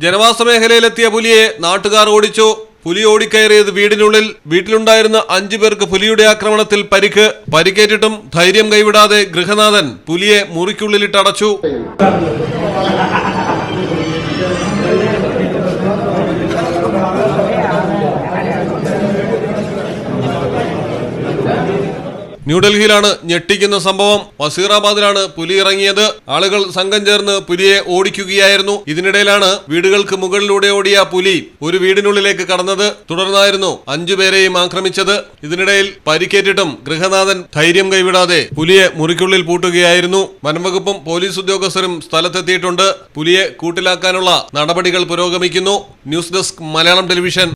ജനവാസ മേഖലയിലെത്തിയ പുലിയെ നാട്ടുകാർ ഓടിച്ചു. പുലി ഓടിക്കയറിയത് വീടിനുള്ളിൽ. വീട്ടിലുണ്ടായിരുന്ന അഞ്ചു പേർക്ക് പുലിയുടെ ആക്രമണത്തിൽ പരിക്ക്. പരിക്കേറ്റിട്ടും ധൈര്യം കൈവിടാതെ ഗൃഹനാഥൻ പുലിയെ മുറിക്കുള്ളിലിട്ട് ന്യൂഡൽഹിയിലാണ് ഞെട്ടിക്കുന്ന സംഭവം. വസീറാബാദിലാണ് പുലി ഇറങ്ങിയത്. ആളുകൾ സംഘം ചേർന്ന് പുലിയെ ഓടിക്കുകയായിരുന്നു. ഇതിനിടയിലാണ് വീടുകൾക്ക് മുകളിലൂടെ ഓടിയ പുലി ഒരു വീടിനുള്ളിലേക്ക് കടന്നത് തുടർന്നായിരുന്നു അഞ്ചുപേരെയും ആക്രമിച്ചത്. ഇതിനിടയിൽ പരിക്കേറ്റിട്ടും ഗൃഹനാഥൻ ധൈര്യം കൈവിടാതെ പുലിയെ മുറിക്കുള്ളിൽ പൂട്ടുകയായിരുന്നു. വനംവകുപ്പും പോലീസ് ഉദ്യോഗസ്ഥരും സ്ഥലത്തെത്തിയിട്ടുണ്ട്. പുലിയെ കൂട്ടിലാക്കാനുള്ള നടപടികൾ പുരോഗമിക്കുന്നു. News desk Malayalam television.